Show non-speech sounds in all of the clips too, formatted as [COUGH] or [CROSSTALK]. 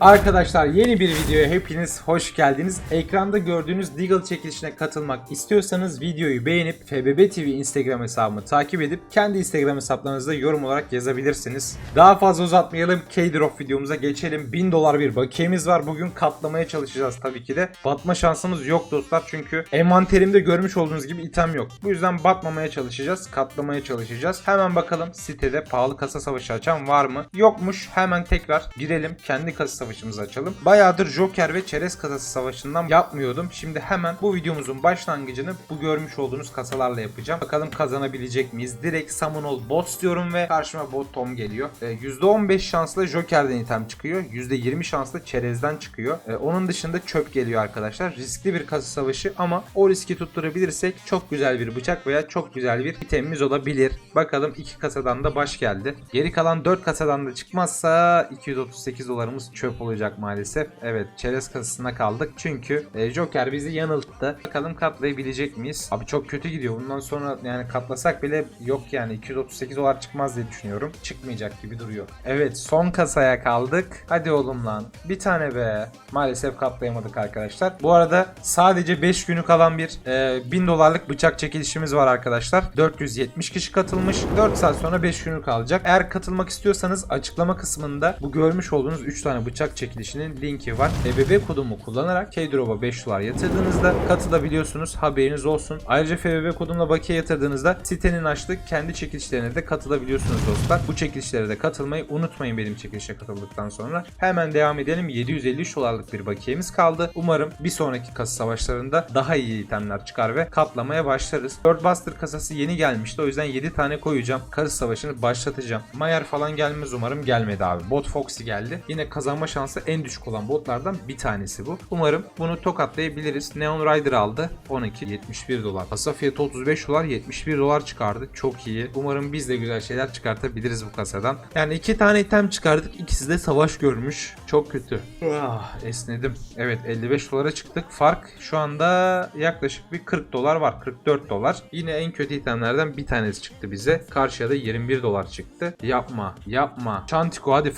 Arkadaşlar yeni bir videoya hepiniz hoş geldiniz. Ekranda gördüğünüz Deagle çekilişine katılmak istiyorsanız videoyu beğenip FBB TV Instagram hesabımı takip edip kendi Instagram hesaplarınızda yorum olarak yazabilirsiniz. Daha fazla uzatmayalım. K-Drop videomuza geçelim. 1000 dolar bir bakiyemiz var. Bugün katlamaya çalışacağız tabii ki de. Batma şansımız yok dostlar çünkü envanterimde görmüş olduğunuz gibi item yok. Bu yüzden batmamaya çalışacağız. Katlamaya çalışacağız. Hemen bakalım sitede pahalı kasa savaşı açan var mı? Yokmuş. Hemen tekrar girelim. Kendi kasa savaşımızı açalım. Bayağıdır Joker ve Çerez kasası savaşından yapmıyordum. Şimdi hemen bu videomuzun başlangıcını bu görmüş olduğunuz kasalarla yapacağım. Bakalım kazanabilecek miyiz? Direkt Summon All Bots diyorum ve karşıma bot Tom geliyor. Ee, %15 şansla Joker'den item çıkıyor. %20 şansla Çerez'den çıkıyor. Ee, onun dışında çöp geliyor arkadaşlar. Riskli bir kasa savaşı ama o riski tutturabilirsek çok güzel bir bıçak veya çok güzel bir itemimiz olabilir. Bakalım iki kasadan da baş geldi. Geri kalan 4 kasadan da çıkmazsa 238 dolarımız çöp olacak maalesef. Evet çerez kasasına kaldık. Çünkü e, Joker bizi yanılttı. Bakalım katlayabilecek miyiz? Abi çok kötü gidiyor. Bundan sonra yani katlasak bile yok yani 238 dolar çıkmaz diye düşünüyorum. Çıkmayacak gibi duruyor. Evet son kasaya kaldık. Hadi oğlum lan. Bir tane be. Maalesef katlayamadık arkadaşlar. Bu arada sadece 5 günü kalan bir e, 1000 dolarlık bıçak çekilişimiz var arkadaşlar. 470 kişi katılmış. 4 saat sonra 5 günü kalacak. Eğer katılmak istiyorsanız açıklama kısmında bu görmüş olduğunuz 3 tane bıçak çekilişinin linki var. FBB kodumu kullanarak K-Drop'a 5 dolar yatırdığınızda katılabiliyorsunuz. Haberiniz olsun. Ayrıca FBB kodumla bakiye yatırdığınızda sitenin açtığı kendi çekilişlerine de katılabiliyorsunuz dostlar. Bu çekilişlere de katılmayı unutmayın benim çekilişe katıldıktan sonra. Hemen devam edelim. 753 dolarlık bir bakiyemiz kaldı. Umarım bir sonraki kasa savaşlarında daha iyi itemler çıkar ve katlamaya başlarız. Bird Buster kasası yeni gelmişti. O yüzden 7 tane koyacağım. Kasa savaşını başlatacağım. Mayer falan gelmez umarım. Gelmedi abi. Bot Foxy geldi. Yine kazanma şansı en düşük olan botlardan bir tanesi bu. Umarım bunu tokatlayabiliriz. Neon Rider aldı. 12 71 dolar. Kasa fiyatı 35 dolar 71 dolar çıkardı. Çok iyi. Umarım biz de güzel şeyler çıkartabiliriz bu kasadan. Yani iki tane item çıkardık. İkisi de savaş görmüş. Çok kötü. Ah, esnedim. Evet 55 dolara çıktık. Fark şu anda yaklaşık bir 40 dolar var. 44 dolar. Yine en kötü itemlerden bir tanesi çıktı bize. Karşıya da 21 dolar çıktı. Yapma. Yapma. Çantiko hadi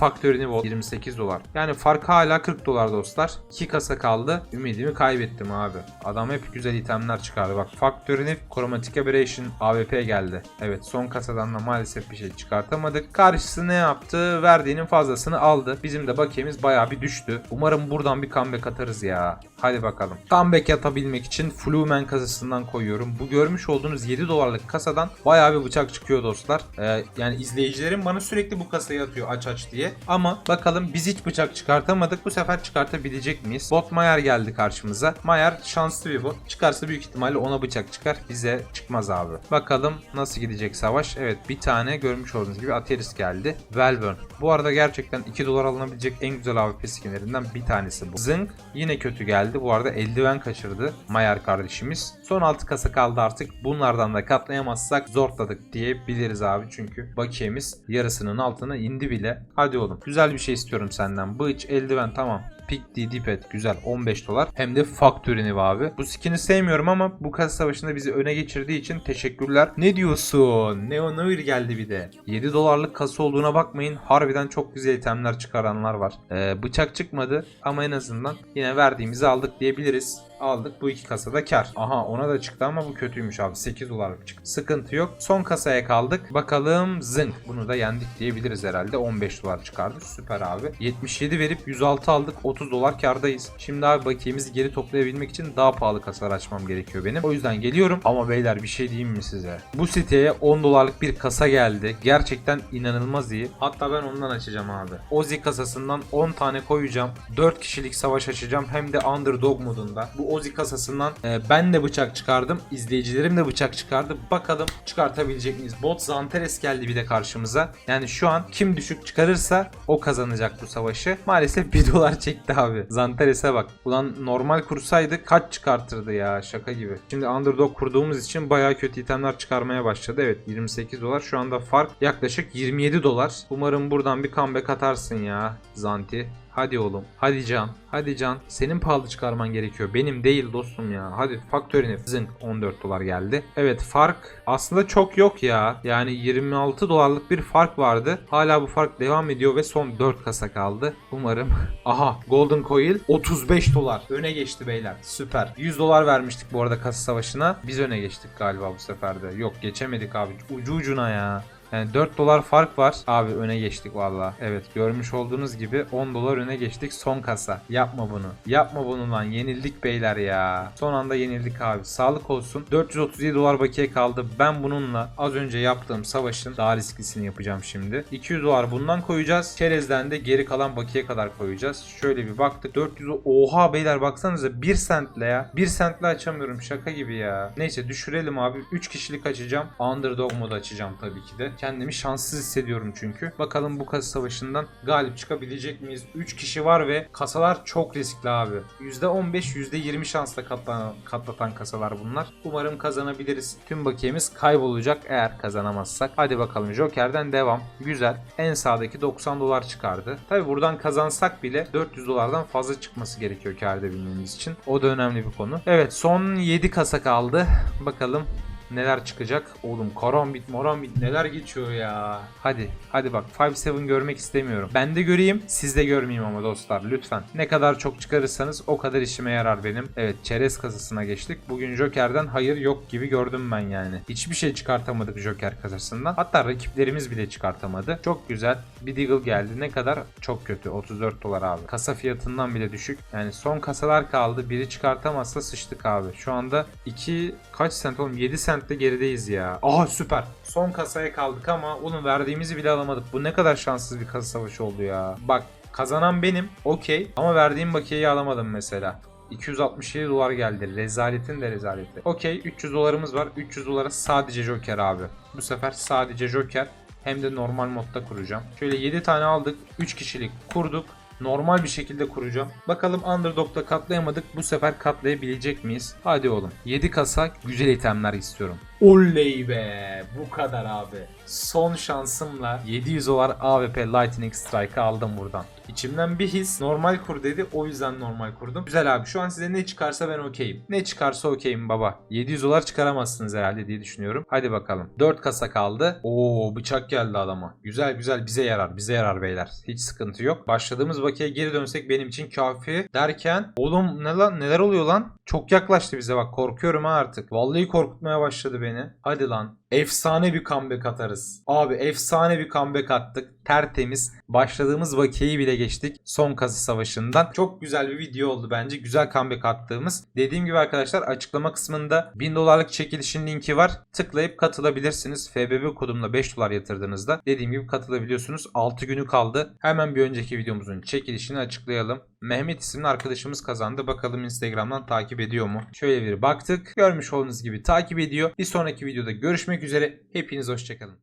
bol. 28 dolar. Yani fark hala 40 dolar dostlar. 2 kasa kaldı. Ümidimi kaybettim abi. Adam hep güzel itemler çıkardı. Bak Factory'ni Chromatic Aberration AWP geldi. Evet son kasadan da maalesef bir şey çıkartamadık. Karşısı ne yaptı? Verdiğinin fazlasını aldı. Bizim de bakiyemiz bayağı bir düştü. Umarım buradan bir comeback atarız ya. Hadi bakalım. Comeback atabilmek için Flumen kasasından koyuyorum. Bu görmüş olduğunuz 7 dolarlık kasadan bayağı bir bıçak çıkıyor dostlar. Ee, yani izleyicilerim bana sürekli bu kasayı atıyor aç aç diye. Ama bakalım biz hiç bıçak çıkartamadık. Bu sefer çıkartabilecek miyiz? Bot Mayer geldi karşımıza. Mayer şanslı bir bot. Çıkarsa büyük ihtimalle ona bıçak çıkar. Bize çıkmaz abi. Bakalım nasıl gidecek savaş. Evet bir tane görmüş olduğunuz gibi Ateris geldi. Velburn. Bu arada gerçekten 2 dolar alınabilecek en güzel AWP skinlerinden bir tanesi bu. Zınk yine kötü geldi. Bu arada eldiven kaçırdı Mayer kardeşimiz. Son 6 kasa kaldı artık. Bunlardan da katlayamazsak zorladık diyebiliriz abi. Çünkü bakiyemiz yarısının altına indi bile. Hadi oğlum. Güzel bir şey istiyorum senden. Bıç, eldiven tamam. Pick DD Pet güzel 15 dolar. Hem de Factory'ni abi. Bu skin'i sevmiyorum ama bu kasa savaşında bizi öne geçirdiği için teşekkürler. Ne diyorsun? Neo Noir geldi bir de. 7 dolarlık kasa olduğuna bakmayın. Harbiden çok güzel itemler çıkaranlar var. Ee, bıçak çıkmadı ama en azından yine verdiğimizi aldık diyebiliriz. Aldık bu iki kasada kar. Aha ona da çıktı ama bu kötüymüş abi. 8 dolarlık çıktı. Sıkıntı yok. Son kasaya kaldık. Bakalım zınk. Bunu da yendik diyebiliriz herhalde. 15 dolar çıkardı. Süper abi. 77 verip 106 aldık. 30 dolar kardayız. Şimdi abi bakiyemizi geri toplayabilmek için daha pahalı kasalar açmam gerekiyor benim. O yüzden geliyorum. Ama beyler bir şey diyeyim mi size? Bu siteye 10 dolarlık bir kasa geldi. Gerçekten inanılmaz iyi. Hatta ben ondan açacağım abi. Ozi kasasından 10 tane koyacağım. 4 kişilik savaş açacağım. Hem de underdog modunda. Bu Ozi kasasından e, ben de bıçak çıkardım. İzleyicilerim de bıçak çıkardı. Bakalım çıkartabilecek miyiz? Bot Zanteres geldi bir de karşımıza. Yani şu an kim düşük çıkarırsa o kazanacak bu savaşı. Maalesef [LAUGHS] 1 dolar çekti abi. Zanteres'e bak. Ulan normal kursaydı kaç çıkartırdı ya şaka gibi. Şimdi underdog kurduğumuz için bayağı kötü itemler çıkarmaya başladı. Evet 28 dolar. Şu anda fark yaklaşık 27 dolar. Umarım buradan bir comeback atarsın ya Zanti. Hadi oğlum. Hadi Can. Hadi Can. Senin pahalı çıkarman gerekiyor. Benim değil dostum ya. Hadi faktörine zınk 14 dolar geldi. Evet fark aslında çok yok ya. Yani 26 dolarlık bir fark vardı. Hala bu fark devam ediyor ve son 4 kasa kaldı. Umarım. [LAUGHS] Aha Golden Coil 35 dolar. Öne geçti beyler. Süper. 100 dolar vermiştik bu arada kasa savaşına. Biz öne geçtik galiba bu sefer de. Yok geçemedik abi. Ucu ucuna ya. Yani 4 dolar fark var. Abi öne geçtik valla. Evet görmüş olduğunuz gibi 10 dolar öne geçtik son kasa. Yapma bunu. Yapma bunu lan. Yenildik beyler ya. Son anda yenildik abi. Sağlık olsun. 437 dolar bakiye kaldı. Ben bununla az önce yaptığım savaşın daha risklisini yapacağım şimdi. 200 dolar bundan koyacağız. Çerezden de geri kalan bakiye kadar koyacağız. Şöyle bir baktık. 400 oha beyler baksanıza 1 sentle ya. 1 sentle açamıyorum şaka gibi ya. Neyse düşürelim abi. 3 kişilik açacağım. Underdog modu açacağım tabii ki de. Kendimi şanssız hissediyorum çünkü. Bakalım bu kasa savaşından galip çıkabilecek miyiz? 3 kişi var ve kasalar çok riskli abi. %15 %20 şansla katlatan, katlatan kasalar bunlar. Umarım kazanabiliriz. Tüm bakiyemiz kaybolacak eğer kazanamazsak. Hadi bakalım Joker'den devam. Güzel. En sağdaki 90 dolar çıkardı. Tabi buradan kazansak bile 400 dolardan fazla çıkması gerekiyor kar edebilmemiz için. O da önemli bir konu. Evet son 7 kasa kaldı. Bakalım neler çıkacak. Oğlum karambit marambit neler geçiyor ya. Hadi hadi bak 5-7 görmek istemiyorum. Ben de göreyim siz de görmeyeyim ama dostlar lütfen. Ne kadar çok çıkarırsanız o kadar işime yarar benim. Evet çerez kasasına geçtik. Bugün Joker'den hayır yok gibi gördüm ben yani. Hiçbir şey çıkartamadık Joker kasasından. Hatta rakiplerimiz bile çıkartamadı. Çok güzel. Bir Deagle geldi. Ne kadar? Çok kötü. 34 dolar abi. Kasa fiyatından bile düşük. Yani son kasalar kaldı. Biri çıkartamazsa sıçtık abi. Şu anda 2 kaç sent oğlum? 7 sentte gerideyiz ya. Aha süper. Son kasaya kaldık ama onun verdiğimizi bile alamadık. Bu ne kadar şanssız bir kasa savaşı oldu ya. Bak kazanan benim. Okey. Ama verdiğim bakiyeyi alamadım mesela. 267 dolar geldi. Rezaletin de rezaleti. Okey 300 dolarımız var. 300 dolara sadece Joker abi. Bu sefer sadece Joker. Hem de normal modda kuracağım. Şöyle 7 tane aldık. 3 kişilik kurduk. Normal bir şekilde kuracağım. Bakalım Underdog'da katlayamadık. Bu sefer katlayabilecek miyiz? Hadi oğlum. 7 kasa güzel itemler istiyorum. Oley be. Bu kadar abi. Son şansımla 700 dolar AWP Lightning Strike'ı aldım buradan. İçimden bir his normal kur dedi. O yüzden normal kurdum. Güzel abi şu an size ne çıkarsa ben okeyim. Ne çıkarsa okeyim baba. 700 dolar çıkaramazsınız herhalde diye düşünüyorum. Hadi bakalım. 4 kasa kaldı. Oo bıçak geldi adama. Güzel güzel bize yarar. Bize yarar beyler. Hiç sıkıntı yok. Başladığımız bakiye geri dönsek benim için kafi derken oğlum ne lan neler oluyor lan? Çok yaklaştı bize bak korkuyorum ha artık. Vallahi korkutmaya başladı beni. Hadi lan. Efsane bir comeback atarız. Abi efsane bir comeback attık. Tertemiz. Başladığımız vakiyeyi bile geçtik. Son kazı savaşından. Çok güzel bir video oldu bence. Güzel comeback attığımız. Dediğim gibi arkadaşlar açıklama kısmında 1000 dolarlık çekilişin linki var. Tıklayıp katılabilirsiniz. FBB kodumla 5 dolar yatırdığınızda dediğim gibi katılabiliyorsunuz. 6 günü kaldı. Hemen bir önceki videomuzun çekilişini açıklayalım. Mehmet isimli arkadaşımız kazandı. Bakalım Instagram'dan takip ediyor mu? Şöyle bir baktık. Görmüş olduğunuz gibi takip ediyor. Bir sonraki videoda görüşmek üzere. Hepiniz hoşçakalın.